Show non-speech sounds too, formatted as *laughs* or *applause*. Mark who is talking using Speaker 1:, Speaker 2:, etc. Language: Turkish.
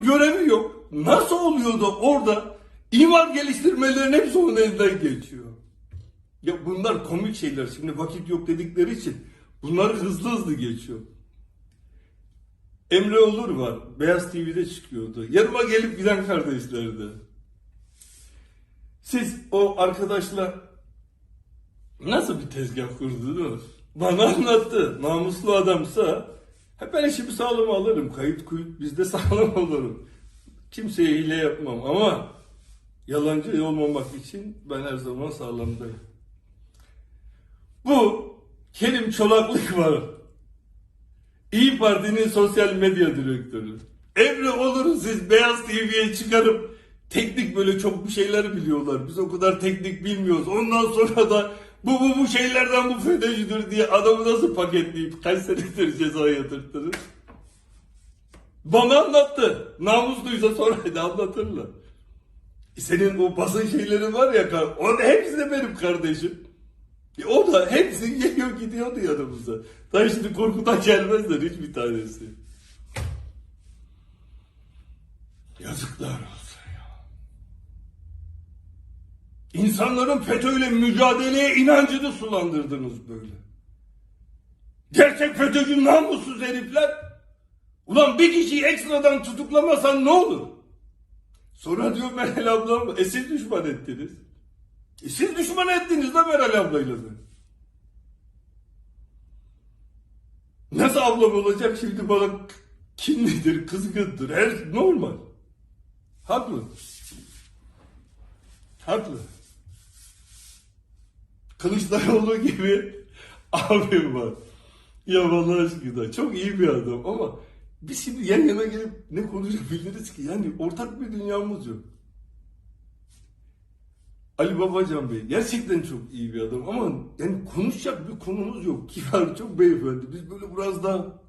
Speaker 1: görevi yok. Nasıl oluyor da orada imar geliştirmelerin hepsi onun elinden geçiyor. Ya bunlar komik şeyler. Şimdi vakit yok dedikleri için bunları hızlı hızlı geçiyor. Emre Olur var. Beyaz TV'de çıkıyordu. Yanıma gelip giden kardeşlerdi. Siz o arkadaşla nasıl bir tezgah kurdunuz? Bana anlattı. Namuslu adamsa hep ben işimi sağlam alırım. Kayıt kuyut bizde *laughs* sağlam olurum. Kimseye hile yapmam ama yalancı olmamak için ben her zaman sağlamdayım. Bu Kerim Çolaklık var. İyi Parti'nin sosyal medya direktörü. Emre olurun siz Beyaz TV'ye çıkarıp teknik böyle çok bir şeyler biliyorlar. Biz o kadar teknik bilmiyoruz. Ondan sonra da bu bu bu şeylerden bu FETÖ'cüdür diye adamı nasıl paketleyip kaç senedir ceza yatırttınız? Bana anlattı. Namusluysa sonra da anlatırlar. E Senin o basın şeyleri var ya, o da hepsi de benim kardeşim. E o da hepsi geliyor gidiyordu yanımıza. Daha şimdi korkudan gelmezler hiçbir tanesi. Yazıklar olsun ya. İnsanların FETÖ'yle mücadeleye inancını sulandırdınız böyle. Gerçek FETÖ'cü namussuz herifler. Ulan bir kişiyi ekstradan tutuklamasan ne olur? Sonra diyor Meral ablam, e siz düşman ettiniz. E siz düşman ettiniz de Meral ablayla da. Nasıl ablam olacak şimdi bana kinlidir, kızgındır, her normal. Haklı. Haklı. Kılıçdaroğlu gibi abim var. Ya vallahi aşkına çok iyi bir adam ama biz şimdi yan yana gelip ne konuşabiliriz ki? Yani ortak bir dünyamız yok. Ali Babacan Bey gerçekten çok iyi bir adam ama yani konuşacak bir konumuz yok. *laughs* Kibar çok beyefendi. Biz böyle biraz daha